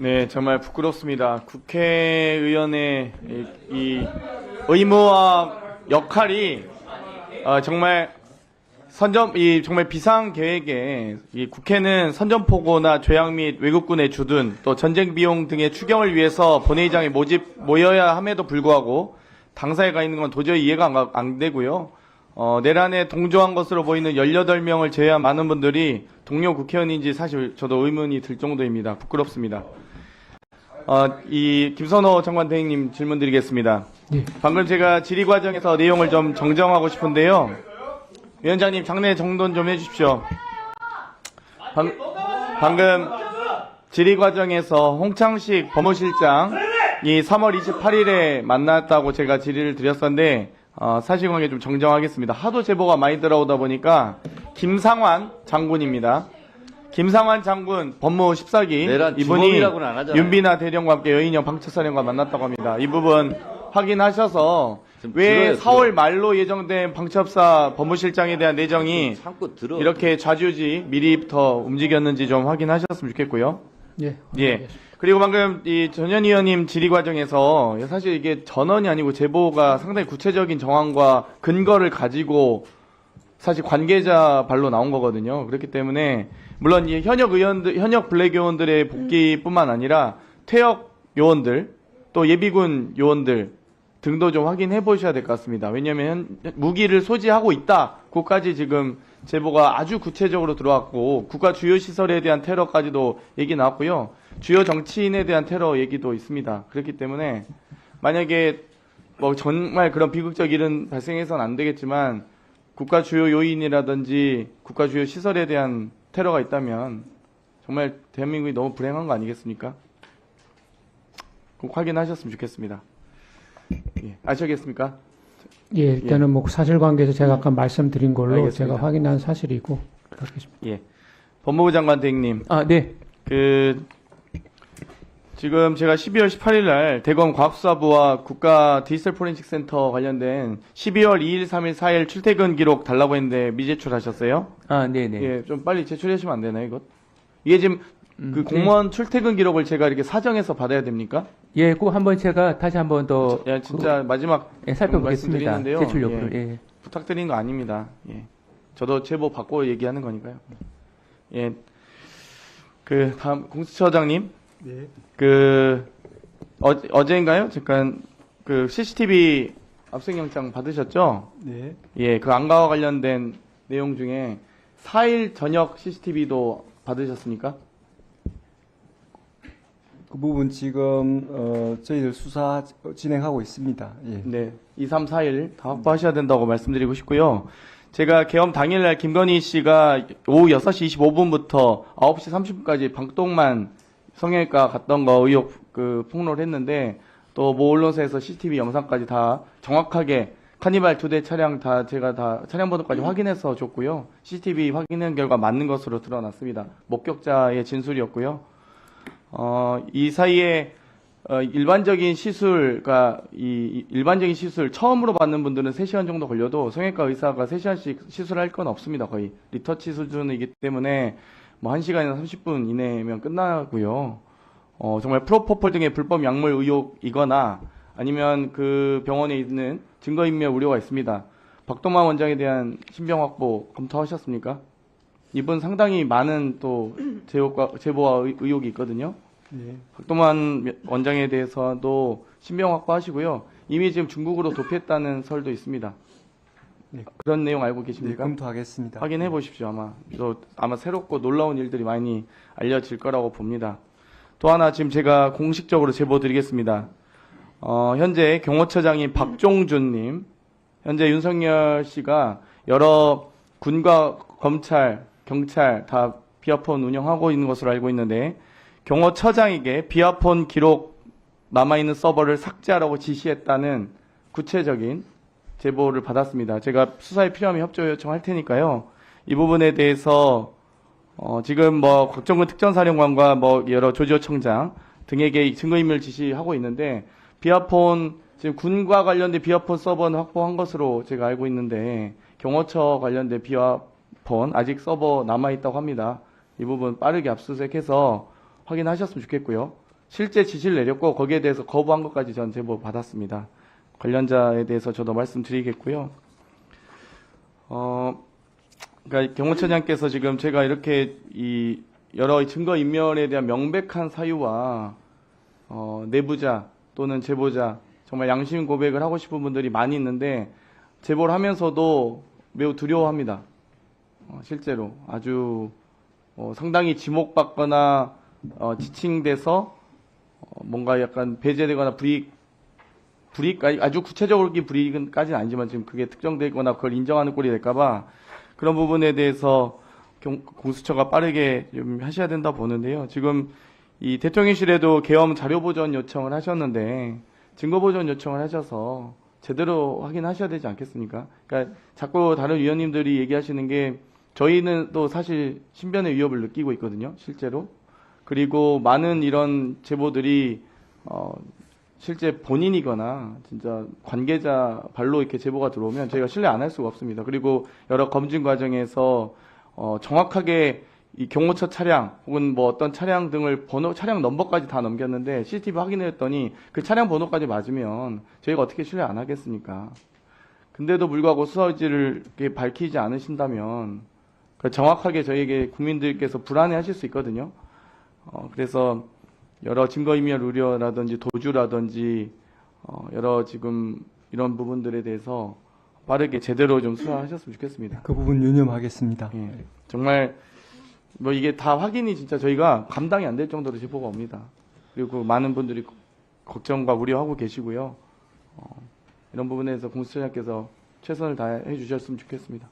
네, 정말 부끄럽습니다. 국회의원의 이, 이 의무와 역할이 어, 정말 선점 이 정말 비상 계획에 이 국회는 선전포고나 조약 및 외국군의 주둔 또 전쟁 비용 등의 추경을 위해서 본회의장에 모집 모여야 함에도 불구하고 당사에 가 있는 건 도저히 이해가 안, 가- 안 되고요. 어, 내란에 동조한 것으로 보이는 18명을 제외한 많은 분들이 동료 국회의원인지 사실 저도 의문이 들 정도입니다. 부끄럽습니다. 어, 이 김선호 장관 대행님 질문 드리겠습니다. 예. 방금 제가 질의 과정에서 내용을 좀 정정하고 싶은데요. 위원장님 장례 정돈 좀 해주십시오. 방, 방금 질의 과정에서 홍창식 법무실장 이 3월 28일에 만났다고 제가 질의를 드렸었는데 어, 사실관계 좀 정정하겠습니다. 하도 제보가 많이 들어오다 보니까 김상환 장군입니다. 김상환 장군 법무 14기 내란 이분이 주범이라고는 안 하잖아요. 윤비나 대령과 함께 여인형 방첩사령과 만났다고 합니다. 이 부분 확인하셔서 좀 왜 들어요, 4월 말로 예정된 방첩사 법무실장에 대한 내정이 참고 들어. 이렇게 좌지우지 미리부터 움직였는지 좀 확인하셨으면 좋겠고요. 예. 예. 그리고 방금 이 전현 의원님 질의 과정에서 사실 이게 전원이 아니고 제보가 상당히 구체적인 정황과 근거를 가지고 사실 관계자 발로 나온 거거든요. 그렇기 때문에 물론 이 현역 의원들, 현역 블랙 요원들의 복귀뿐만 아니라 퇴역 요원들 또 예비군 요원들 등도 좀 확인해 보셔야 될 것 같습니다. 왜냐하면 현- 무기를 소지하고 있다. 그까지 지금 제보가 아주 구체적으로 들어왔고 국가 주요 시설에 대한 테러까지도 얘기 나왔고요. 주요 정치인에 대한 테러 얘기도 있습니다. 그렇기 때문에 만약에 뭐 정말 그런 비극적 일은 발생해서는 안 되겠지만 국가 주요 요인이라든지 국가 주요 시설에 대한 테러가 있다면 정말 대한민국이 너무 불행한 거 아니겠습니까? 꼭 확인하셨으면 좋겠습니다. 예, 아시겠습니까? 예, 일단은 뭐 사실관계에서 제가 아까 말씀드린 걸로 알겠습니다. 제가 확인한 사실이고 그렇겠습니다. 예. 법무부 장관 대행님, 아, 네. 그 지금 제가 12월 18일 날 대검 과학수사부와 국가 디지털 포렌식 센터 관련된 12월 2일, 3일, 4일 출퇴근 기록 달라고 했는데 미제출하셨어요? 아, 네네. 예, 좀 빨리 제출해 주시면 안 되나요, 이것? 이게 지금 음, 그 공무원 출퇴근 기록을 제가 이렇게 사정해서 받아야 됩니까? 예, 꼭 한번 제가 다시 한번 더 예, 진짜 마지막 예, 살펴보겠습니다. 제출 여부를. 예. 부탁드리는 거 아닙니다. 예. 저도 제보 받고 얘기하는 거니까요. 예. 그 다음 공수처장님. 그 어, 어제인가요? 잠깐 그 CCTV 압수영장 받으셨죠? 네. 예, 그 안가와 관련된 내용 중에 4일 저녁 CCTV도 받으셨습니까? 그 부분 지금 어, 저희들 수사 진행하고 있습니다. 예. 네, 2, 3, 4일 다 확보하셔야 된다고 말씀드리고 싶고요. 제가 개엄 당일날 김건희 씨가 오후 6시 25분부터 9시 30분까지 방똥만 성형외과 갔던 거 의혹 그 폭로를 했는데 또 모 언론사에서 CCTV 영상까지 다 정확하게 카니발 두 대 차량 다 제가 다 차량 번호까지 확인해서 줬고요. CCTV 확인한 결과 맞는 것으로 드러났습니다. 목격자의 진술이었고요. 어, 이 사이에 어, 일반적인 시술가 이, 이 일반적인 시술 처음으로 받는 분들은 3시간 정도 걸려도 성형외과 의사가 3시간씩 시술할 건 없습니다. 거의 리터치 수준이기 때문에 뭐 1시간이나 30분 이내면 끝나고요. 어, 정말 프로포폴 등의 불법 약물 의혹이거나 아니면 그 병원에 있는 증거인멸 우려가 있습니다. 박동만 원장에 대한 신병 확보 검토하셨습니까? 이분 상당히 많은 또 제보가, 제보와 의- 의혹이 있거든요. 예. 박동만 원장에 대해서도 신병 확보하시고요. 이미 지금 중국으로 도피했다는 설도 있습니다. 네. 그런 내용 알고 네, 계십니까? 검토하겠습니다. 확인해 보십시오. 아마 또 아마 새롭고 놀라운 일들이 많이 알려질 거라고 봅니다. 또 하나 지금 제가 공식적으로 제보 드리겠습니다. 어, 현재 경호처장인 박종준님, 현재 윤석열 씨가 여러 군과 검찰, 경찰 다 비아폰 운영하고 있는 것으로 알고 있는데 경호처장에게 비아폰 기록 남아있는 서버를 삭제하라고 지시했다는 구체적인 제보를 받았습니다. 제가 수사에 필요하면 협조 요청할 테니까요. 이 부분에 대해서 어, 지금 뭐 곽정근 특전사령관과 뭐 여러 조지호청장 등에게 증거인멸 지시하고 있는데 비아폰 지금 군과 관련된 비아폰 서버는 확보한 것으로 제가 알고 있는데 경호처 관련된 비아폰 아직 서버 남아 있다고 합니다. 이 부분 빠르게 압수수색해서 확인하셨으면 좋겠고요. 실제 지시를 내렸고 거기에 대해서 거부한 것까지 전 제보 받았습니다. 관련자에 대해서 저도 말씀드리겠고요. 어, 그러니까 경호처장께서 지금 제가 이렇게 이 여러 증거 인멸에 대한 명백한 사유와 어, 내부자 또는 제보자 정말 양심 고백을 하고 싶은 분들이 많이 있는데 제보를 하면서도 매우 두려워합니다. 어, 실제로 아주 어, 상당히 지목받거나 어, 지칭돼서 어, 뭔가 약간 배제되거나 불이익 불이익 아주 구체적으로 이 불이익은까지는 아니지만 지금 그게 특정되거나 그걸 인정하는 꼴이 될까봐 그런 부분에 대해서 경- 공수처가 빠르게 좀 하셔야 된다 보는데요. 지금 이 대통령실에도 계엄 자료 보전 요청을 하셨는데 증거 보전 요청을 하셔서 제대로 확인하셔야 되지 않겠습니까? 그러니까 자꾸 다른 위원님들이 얘기하시는 게 저희는 또 사실 신변의 위협을 느끼고 있거든요, 실제로. 그리고 많은 이런 제보들이 어, 실제 본인이거나 진짜 관계자 발로 이렇게 제보가 들어오면 저희가 신뢰 안 할 수가 없습니다. 그리고 여러 검증 과정에서 어, 정확하게 이 경호처 차량 혹은 뭐 어떤 차량 등을 번호 차량 넘버까지 다 넘겼는데 CCTV 확인했더니 그 차량 번호까지 맞으면 저희가 어떻게 신뢰 안 하겠습니까? 근데도 불구하고 수사 의지를 이렇게 밝히지 않으신다면 그 정확하게 저희에게 국민들께서 불안해하실 수 있거든요. 어, 그래서 여러 증거인멸 우려라든지 도주라든지 어, 여러 지금 이런 부분들에 대해서 빠르게 제대로 좀 수사하셨으면 좋겠습니다. 그 부분 유념하겠습니다. 예. 정말 뭐 이게 다 확인이 진짜 저희가 감당이 안 될 정도로 제보가 옵니다. 그리고 많은 분들이 거- 걱정과 우려하고 계시고요. 어, 이런 부분에서 공수처장께서 최선을 다해 주셨으면 좋겠습니다.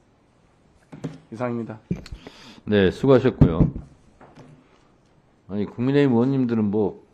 이상입니다. 네, 수고하셨고요. 아니, 국민의힘 의원님들은 뭐